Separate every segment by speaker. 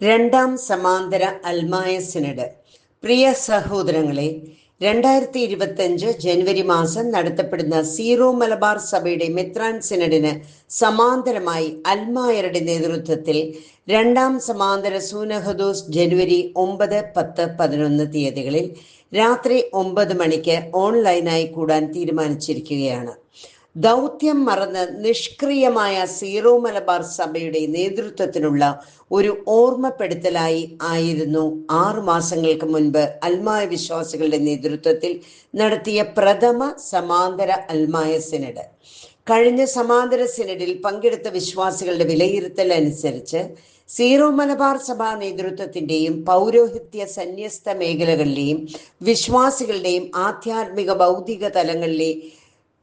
Speaker 1: രണ്ടാം സമാന്തര അൽമായ സിനഡ്. പ്രിയ സഹോദരങ്ങളെ രണ്ടായിരത്തി ഇരുപത്തഞ്ച് ജനുവരി മാസം നടത്തപ്പെടുന്ന സീറോ മലബാർ സഭയുടെ മെത്രാൻ സിനഡിന് സമാന്തരമായി അൽമായരുടെ നേതൃത്വത്തിൽ രണ്ടാം സമാന്തര സൂനഹദോസ് ജനുവരി ഒമ്പത് പത്ത് പതിനൊന്ന് തീയതികളിൽ രാത്രി ഒമ്പത് മണിക്ക് ഓൺലൈനായി കൂടാൻ തീരുമാനിച്ചിരിക്കുകയാണ്. ദൗത്യം മറന്ന് നിഷ്ക്രിയമായ സീറോ മലബാർ സഭയുടെ നേതൃത്വത്തിനുള്ള ഒരു ഓർമ്മപ്പെടുത്തലായി ആയിരുന്നു ആറു മാസങ്ങൾക്ക് മുൻപ് അൽമായ വിശ്വാസികളുടെ നേതൃത്വത്തിൽ നടത്തിയ പ്രഥമ സമാന്തര അൽമായ സിനഡ്. കഴിഞ്ഞ സമാന്തര സിനഡിൽ പങ്കെടുത്ത വിശ്വാസികളുടെ വിലയിരുത്തൽ അനുസരിച്ച് സീറോ മലബാർ സഭാ നേതൃത്വത്തിന്റെയും പൗരോഹിത്യ സന്യസ്ത മേഖലകളിലെയും വിശ്വാസികളുടെയും ആധ്യാത്മിക ഭൗതിക തലങ്ങളിലെ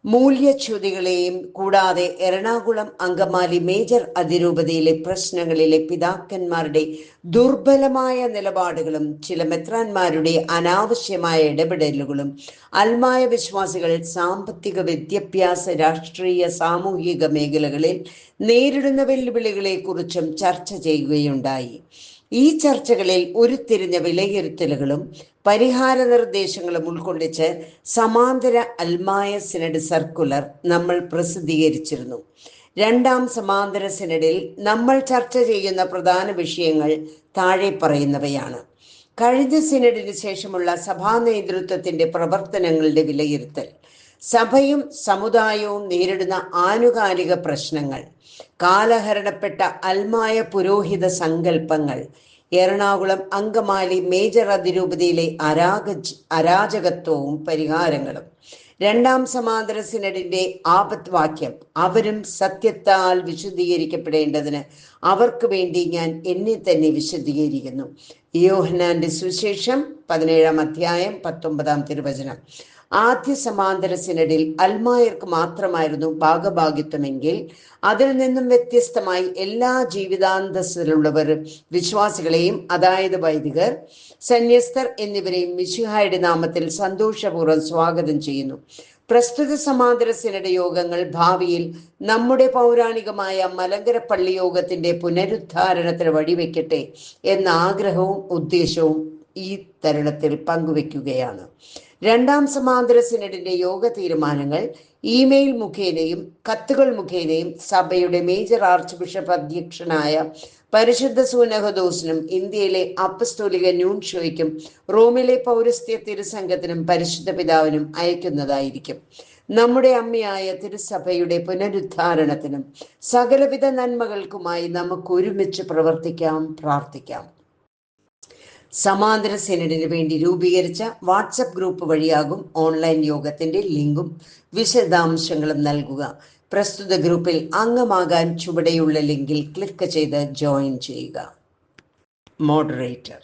Speaker 1: മൂല്യച്യുതികളെയും കൂടാതെ എറണാകുളം അങ്കമാലി മേജർ അതിരൂപതയിലെ പ്രശ്നങ്ങളിലെ പിതാക്കന്മാരുടെ ദുർബലമായ നിലപാടുകളും ചില മെത്രാന്മാരുടെ അനാവശ്യമായ ഇടപെടലുകളും അൽമായ വിശ്വാസികൾ സാമ്പത്തിക വിദ്യാഭ്യാസ രാഷ്ട്രീയ സാമൂഹിക മേഖലകളിൽ നേരിടുന്ന വെല്ലുവിളികളെ കുറിച്ചും ചർച്ച ചെയ്യുകയുണ്ടായി. ഈ ചർച്ചകളിൽ ഉരുത്തിരിഞ്ഞ വിലയിരുത്തലുകളും പരിഹാര നിർദ്ദേശങ്ങളും ഉൾക്കൊള്ളിച്ച് സമാന്തര അൽമായ സിനഡ് സർക്കുലർ നമ്മൾ പ്രസിദ്ധീകരിച്ചിരുന്നു. രണ്ടാം സമാന്തര സിനഡിൽ നമ്മൾ ചർച്ച ചെയ്യുന്ന പ്രധാന വിഷയങ്ങൾ താഴെ പറയുന്നവയാണ്. കഴിഞ്ഞ സിനഡിന് ശേഷമുള്ള സഭാ നേതൃത്വത്തിന്റെ പ്രവർത്തനങ്ങളുടെ വിലയിരുത്തൽ സഭയും സമുദായവും നേരിടുന്ന ആനുകാലിക പ്രശ്നങ്ങൾ കാലഹരണപ്പെട്ട അൽമായ പുരോഹിത സങ്കല്പങ്ങൾ എറണാകുളം അങ്കമാലി മേജർ അതിരൂപതയിലെ അരാഗ അരാജകത്വവും പരിഹാരങ്ങളും. രണ്ടാം സമാന്തര സിനഡിന്റെ ആപത് വാക്യം അവരും സത്യത്താൽ വിശുദ്ധീകരിക്കപ്പെടേണ്ടതിന് അവർക്ക് വേണ്ടി ഞാൻ എന്നെ തന്നെ വിശുദ്ധീകരിക്കുന്നു. യോഹനാന്റെ സുശേഷം പതിനേഴാം അധ്യായം പത്തൊമ്പതാം തിരുവചനം. ആദ്യ സമാന്തര സിനഡിൽ അൽമായർക്ക് മാത്രമായിരുന്നു ഭാഗഭാഗിത്വമെങ്കിൽ അതിൽ നിന്നും വ്യത്യസ്തമായി എല്ലാ ജീവിതാന്തസ്സിലുള്ളവർ വിശ്വാസികളെയും അതായത് വൈദികർ സന്യസ്തർ എന്നിവരെയും മിശിഹായുടെ നാമത്തിൽ സന്തോഷപൂർവം സ്വാഗതം ചെയ്യുന്നു. പ്രസ്തുത സമാന്തര സിനഡ് യോഗങ്ങൾ ഭാവിയിൽ നമ്മുടെ പൗരാണികമായ മലങ്കര പള്ളി യോഗത്തിന്റെ പുനരുദ്ധാരണത്തിന് വഴിവെക്കട്ടെ എന്ന ആഗ്രഹവും ഉദ്ദേശവും ഈ തരുണത്തിൽ പങ്കുവെക്കുകയാണ്. രണ്ടാം സമാന്തര സിനഡിന്റെ യോഗ തീരുമാനങ്ങൾ ഇമെയിൽ മുഖേനയും കത്തുകൾ മുഖേനയും സഭയുടെ മേജർ ആർച്ച് ബിഷപ്പ് അധ്യക്ഷനായ പരിശുദ്ധ സൂനഹദോസിനും ഇന്ത്യയിലെ അപ്പസ്തോലിക ന്യൂൺ ഷോയ്ക്കും റോമിലെ പൗരസ്ത്യ തിരുസംഘത്തിനും പരിശുദ്ധ പിതാവിനും അയക്കുന്നതായിരിക്കും. നമ്മുടെ അമ്മയായ തിരുസഭയുടെ പുനരുദ്ധാരണത്തിനും സകലവിധ നന്മകൾക്കുമായി നമുക്ക് ഒരുമിച്ച് പ്രവർത്തിക്കാം പ്രാർത്ഥിക്കാം. സമാന്തര സെനഡിന് വേണ്ടി രൂപീകരിച്ച വാട്സപ്പ് ഗ്രൂപ്പ് വഴിയാകും ഓൺലൈൻ യോഗത്തിന്റെ ലിങ്കും വിശദാംശങ്ങളും നൽകുക. പ്രസ്തുത ഗ്രൂപ്പിൽ അംഗമാകാൻ ചുവടെയുള്ള ലിങ്കിൽ ക്ലിക്ക് ചെയ്ത് ജോയിൻ ചെയ്യുക. മോഡറേറ്റർ